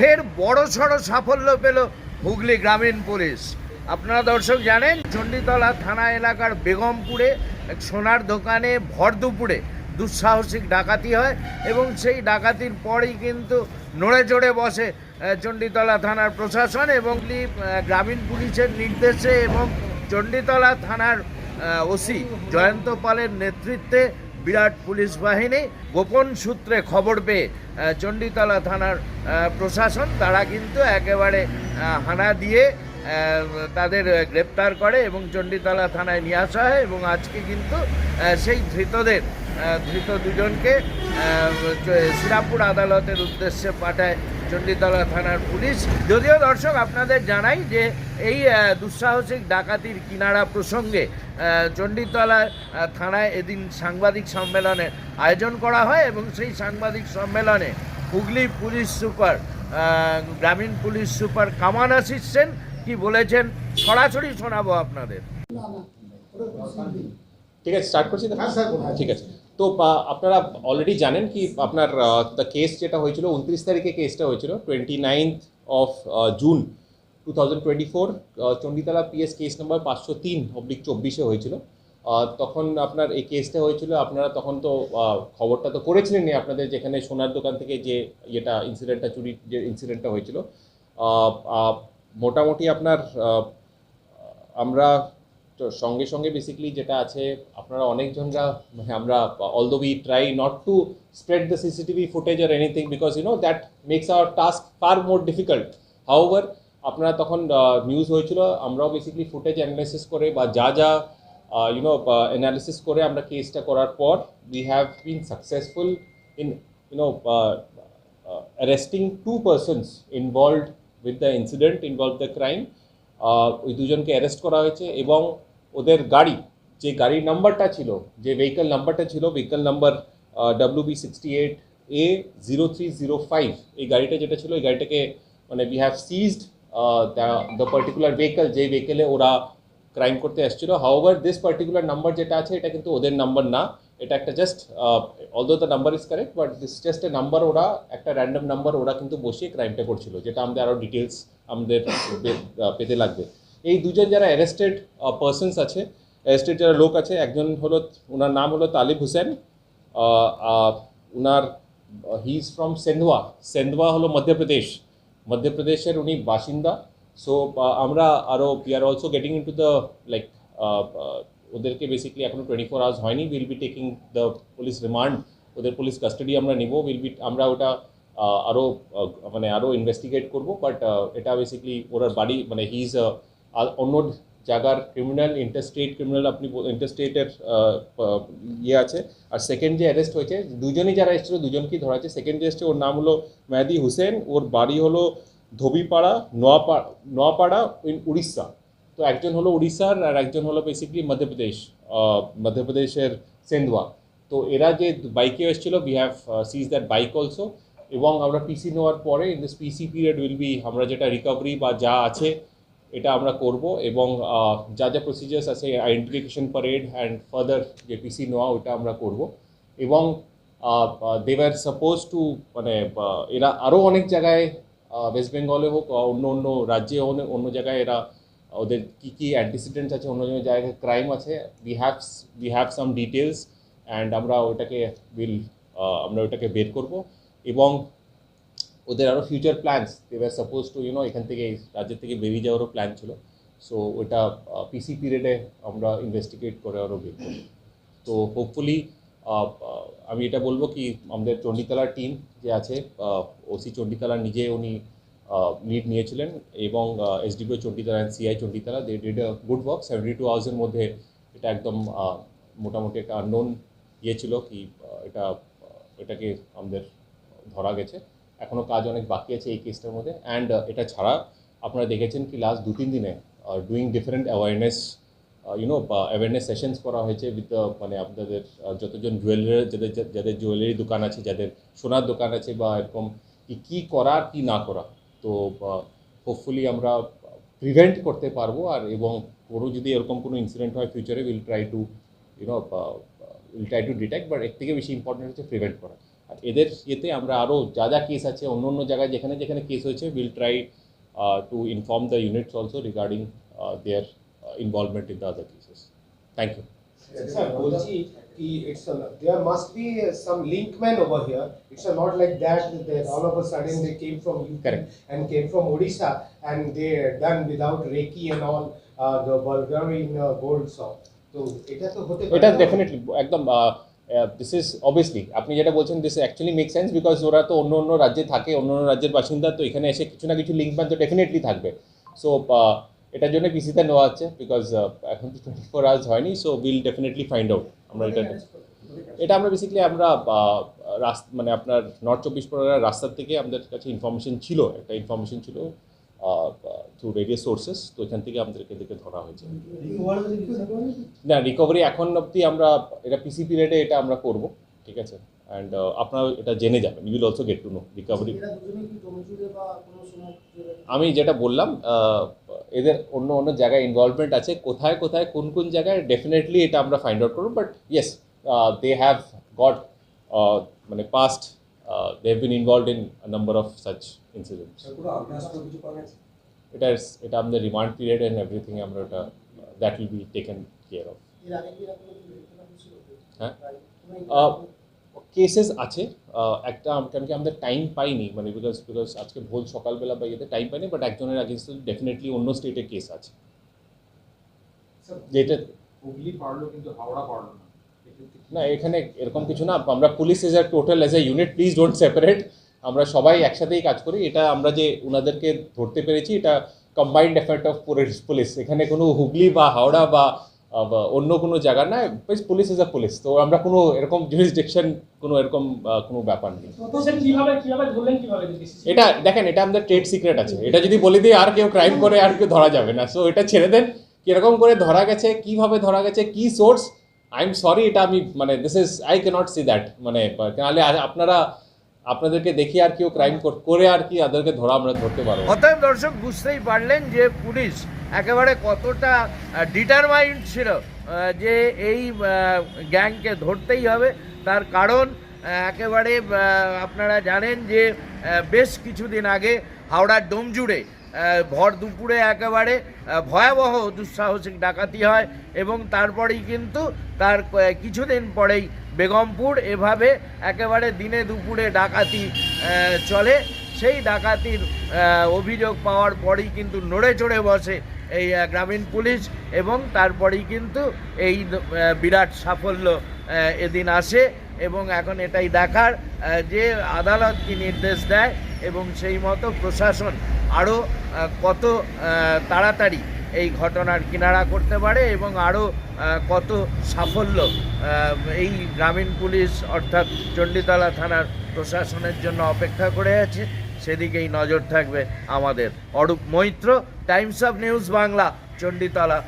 ফের বড় সড়ো সাফল্য পেল হুগলি গ্রামীণ পুলিশ। আপনারা দর্শক জানেন, চণ্ডীতলা থানা এলাকার বেগমপুরে এক সোনার দোকানে ভর দুপুরে দুঃসাহসিক ডাকাতি হয় এবং সেই ডাকাতির পরেই কিন্তু নড়ে চড়ে বসে চণ্ডীতলা থানার প্রশাসন এবং গ্রামীণ পুলিশের নির্দেশে এবং চণ্ডীতলা থানার ওসি জয়ন্ত পালের নেতৃত্বে বিরাট পুলিশ বাহিনী গোপন সূত্রে খবর পেয়ে চণ্ডীতলা থানার প্রশাসন তারা কিন্তু একেবারে হানা দিয়ে তাদের গ্রেপ্তার করে এবং চণ্ডীতলা থানায় নিয়ে আসা হয় এবং আজকে কিন্তু সেই ধৃতদের ধৃত দুজনকে শ্রীরামপুর আদালতের উদ্দেশ্যে পাঠায় চণ্ডীতলা থানার পুলিশ যদিও দর্শক আপনাদের জানাই যে এই দুঃসাহসিক ডাকাতির কিনারা প্রসঙ্গে চণ্ডীতলা থানায় এদিন সাংবাদিক সম্মেলনের আয়োজন করা হয় এবং সেই সাংবাদিক সম্মেলনে হুগলি পুলিশ সুপার গ্রামীণ পুলিশ সুপার কামান আশিস সেন কি বলেছেন সরাসরি শোনাবো আপনাদের ঠিক আছে স্টার্ট করছি? হ্যাঁ। ঠিক আছে তো আপনারা অলরেডি জানেন কি আপনার দ্য কেস যেটা হয়েছিল, উনত্রিশ তারিখে কেসটা হয়েছিল twenty ninth of June two thousand twenty four Chanditala PS case number পাঁচশো তিন অব্লিক চব্বিশে হয়েছিল। তখন আপনার এই কেসটা হয়েছিল, আপনারা তখন তো খবরটা তো করেছিলেন আপনাদের যেখানে সোনার দোকান থেকে যে ইয়েটা ইনসিডেন্টটা চুরি যে ইনসিডেন্টটা হয়েছিল মোটামুটি আপনার আমরা তো সঙ্গে সঙ্গে বেসিক্যালি যেটা আছে, আপনারা অনেকজনরা মানে আমরা although we try not to spread the CCTV footage R anything because you know that makes our task far more difficult however আপনারা তখন নিউজ হয়েছিল, আমরাও বেসিক্যালি ফুটেজ অ্যানালাইসিস করে বা যা যা ইউনো অ্যানালিসিস করে আমরা কেসটা করার পর we have been successful in you know arresting two persons involved with the incident involve the crime ওই দুজনকে অ্যারেস্ট করা হয়েছে এবং ওদের গাড়ি, যে গাড়ির নাম্বারটা ছিল, যে ভেহিকল নাম্বারটা ছিল vehicle number W B sixty eight A zero three zero five এই গাড়িটা যেটা ছিল, এই গাড়িটাকে মানে we have seized the particular vehicle যে ভেহিকেলে ওরা ক্রাইম করতে এসেছিল। হাওভার দিস পার্টিকুলার নাম্বার যেটা আছে, এটা কিন্তু ওদের নাম্বার না। এটা একটা just although the number is correct but this just a number ওরা, একটা র্যান্ডম নাম্বার ওরা কিন্তু বসিয়ে ক্রাইমটা করছিল, যেটা আমাদের আরও ডিটেলস আমাদের পেতে লাগবে। এই দুজন যারা অ্যারেস্টেড পার্সনস আছে অ্যারেস্টেড যারা লোক আছে, একজন হলো ওনার নাম হলো তালিব হোসেন ওনার he is from Sendhwa Sendhwa হলো মধ্যপ্রদেশ মধ্যপ্রদেশের উনি বাসিন্দা। সো আমরা আরও we are also getting into the like ওদেরকে বেসিক্যালি এখনও টোয়েন্টি ফোর আওয়ার্স হয়নি। Will be taking the police remand ওদের পুলিশ কাস্টাডি আমরা নিব। উইল বি আমরা ওটা আরও মানে আরও ইনভেস্টিগেট করব। বাট এটা বেসিক্যালি ওনার বাড়ি মানে হি ইজ অন্য জায়গার ক্রিমিনাল ইন্টারস্টেট ক্রিমিনাল আপনি ইন্টারস্টেটের ইয়ে আছে। আর সেকেন্ড যে অ্যারেস্ট হয়েছে, দুজনই যারা এসেছিল, দুজনকেই ধরা আছে সেকেন্ড যে এসছে, ওর নাম হলো মেহাদি হুসেন ওর বাড়ি হলো ধোবিপাড়া নোয়াপাড়া নোয়াপাড়া ইন উড়িষ্যা। তো একজন হলো উড়িষ্যার আর একজন হলো বেসিক্যালি মধ্যপ্রদেশ মধ্যপ্রদেশের সেন্দুয়া। তো এরা যে বাইকে এসেছিল we have seize that bike also এবং আমরা পিসি নেওয়ার পরে in this PC period will be আমরা যেটা রিকভারি বা যা আছে এটা আমরা করব এবং যা যা প্রসিজার্স আছে আইডেন্টিফিকেশন পারেড অ্যান্ড ফার্দার যে পিসি নেওয়া ওটা আমরা করব। এবং দেওয়ার সাপোজ টু মানে এরা আরও অনেক জায়গায় ওয়েস্ট বেঙ্গলে হোক অন্য অন্য রাজ্যে অন্য জায়গায় এরা, ওদের কী কী অ্যান্টিসিডেন্টস আছে, অন্য অন্য জায়গায় ক্রাইম আছে we have we have some details and আমরা ওটাকে উইল আমরা ওটাকে বের করব। এবং ওদের আরও future plans were suppose to you know এখান থেকে, রাজ্যের থেকে বেরিয়ে যাওয়ারও প্ল্যান ছিল। সো ওটা পিসি পিরিয়ডে আমরা ইনভেস্টিগেট করে আরও বের করব। তো হোপফুলি আমি এটা বলব কি, আমাদের চণ্ডীতলার টিম যে আছে ওসি চণ্ডীতলা নিজে উনি লিড নিয়েছিলেন এবং SDPO Chanditala and CI Chanditala they did a good work seventy two আওয়ার্সের মধ্যে এটা একদম মোটামুটি একটা আননোন ইয়ে ছিল কি এটা এটাকে আমাদের ধরা গেছে। এখনও কাজ অনেক বাকি আছে এই কেসটার মধ্যে। অ্যান্ড এটা ছাড়া আপনারা দেখেছেন কি লাস্ট দু তিন দিনে doing different awareness you know awareness sessions করা হয়েছে উইথ মানে আপনাদের যতজন জুয়েলারি যাদের যাদের জুয়েলারি দোকান আছে, যাদের সোনার দোকান আছে বা এরকম কি, কী করা, কি না করা। তো হোপফুলি আমরা প্রিভেন্ট করতে পারব আর এবং কোনো যদি এরকম কোনো ইনসিডেন্ট হয় ফিউচারে will try to you know will try to detect but এর থেকে বেশি ইম্পর্টেন্ট হচ্ছে প্রিভেন্ট করা। আর এদের ইয়েতে আমরা আরও যা যা কেস আছে অন্য অন্য জায়গায় যেখানে যেখানে কেস হয়েছে will try to inform the units also regarding their involvement in the other cases thank you Sir, বলছি কি it's a, there must be some linkman over here. It's a not like that that all of a sudden they came from UP Correct. and came from Odisha and they done without Reiki and all uh, the Bulgarian uh, gold saw. তো এটা তো হতে পারে এটা না? Definitely একদম this is obviously আপনি যেটা বলছেন this actually make sense because ওরা তো অন্য অন্য রাজ্যে থাকে অন্য অন্য রাজ্যের বাসিন্দা তো এখানে এসে কিছু না কিছু লিঙ্ক ম্যান তো ডেফিনেটলি থাকবে সো এটার জন্য পিসিতে নেওয়া হচ্ছে বিকজ এখন তো টোয়েন্টি ফোর আওয়ার্স হয়নি so will definitely find out আমরা এটা এটা আমরা বেসিক্যালি আমরা রাস্তা মানে আপনার নর্থ চব্বিশ পরগনার রাস্তার থেকে আমাদের কাছে ইনফরমেশন ছিল একটা ইনফরমেশন ছিল। থ্রু রেডিও সোর্সেস তো এখান থেকে আমাদেরকে এদেরকে ধরা হয়েছে। না রিকভারি এখন অবধি আমরা এটা পিসি পিরিয়ডে এটা আমরা করব ঠিক আছে? অ্যান্ড আপনারা এটা জেনে যাবেন you will also get to know recovery আমি যেটা বললাম এদের অন্য অন্য জায়গায় ইনভলভমেন্ট আছে কোথায় কোথায় কোন কোন জায়গায় ডেফিনেটলি এটা আমরা ফাইন্ড আউট করব but yes they have got মানে past they have been involve in number of such incidents এটা এটা আমাদের রিমান্ড পিরিয়ড অ্যান্ড এভরিথিং আমরা ওটা that will be taken care of হ্যাঁ কেসেস আছে একটা কেন কি আমাদের টাইম পাইনি মানে বিকজ বিকজ আজকে ভোর সকালবেলা বা ইয়েতে টাইম পাইনি বাট একজনের আগেন্স্ট ডেফিনেটলি অন্য স্টেটে কেস আছে যেটা হুগলি পারল কিন্তু হাওড়া পারল না না এখানে এরকম কিছু না আমরা police as a total as a unit please don't separate আমরা সবাই একসাথেই কাজ করি এটা আমরা যে ওনাদেরকে ধরতে পেরেছি এটা combined effect of police police এখানে কোনো হুগলি বা হাওড়া বা অন্য কোনো জায়গা না পুলিশ ইজ আ পুলিশ তো আমরা কোনো এরকম জুরিসডিকশন কোনো এরকম কোনো ব্যাপার নেই। এটা দেখেন এটা আমাদের ট্রেড সিক্রেট আছে। এটা যদি বলে দিই আর কেউ ক্রাইম করে আর কেউ ধরা যাবে না। সো এটা ছেড়ে দেন। কীরকম করে ধরা গেছে কীভাবে ধরা গেছে কি সোর্স আই এম সরি এটা আমি মানে this is I can't see that মানে নাহলে আপনারা, আপনাদেরকে দেখি আর কেউ ক্রাইম করে আর কি তাদেরকে ধরা আমরা ধরতে পারব। অতএব দর্শক, বুঝতেই পারলেন যে পুলিশ একেবারে কতটা ডিটারমাইন্ড ছিল যে এই গ্যাংকে ধরতেই হবে তার কারণ একেবারে আপনারা জানেন যে বেশ কিছুদিন আগে হাওড়ার ডোমজুড়ে ভর দুপুরে একেবারে ভয়াবহ দুঃসাহসিক ডাকাতি হয় এবং তারপরেই কিন্তু তার কিছুদিন পরেই বেগমপুর এভাবে একেবারে দিনে দুপুরে ডাকাতি চলে। সেই ডাকাতির অভিযোগ পাওয়ার পরেই কিন্তু নড়ে চড়ে বসে এই গ্রামীণ পুলিশ এবং তারপরেই কিন্তু এই বিরাট সাফল্য এদিন আসে এবং এখন এটাই দেখার যে আদালত কি নির্দেশ দেয় এবং সেই মতো প্রশাসন আরও কত তাড়াতাড়ি এই ঘটনার কিনারা করতে পারে এবং আরও কত সাফল্য এই গ্রামীণ পুলিশ অর্থাৎ চণ্ডীতলা থানার প্রশাসনের জন্য অপেক্ষা করে আছে। সেদিকেই নজর থাকবে আমাদের Arup Maitra, Times of News Bangla, Chanditala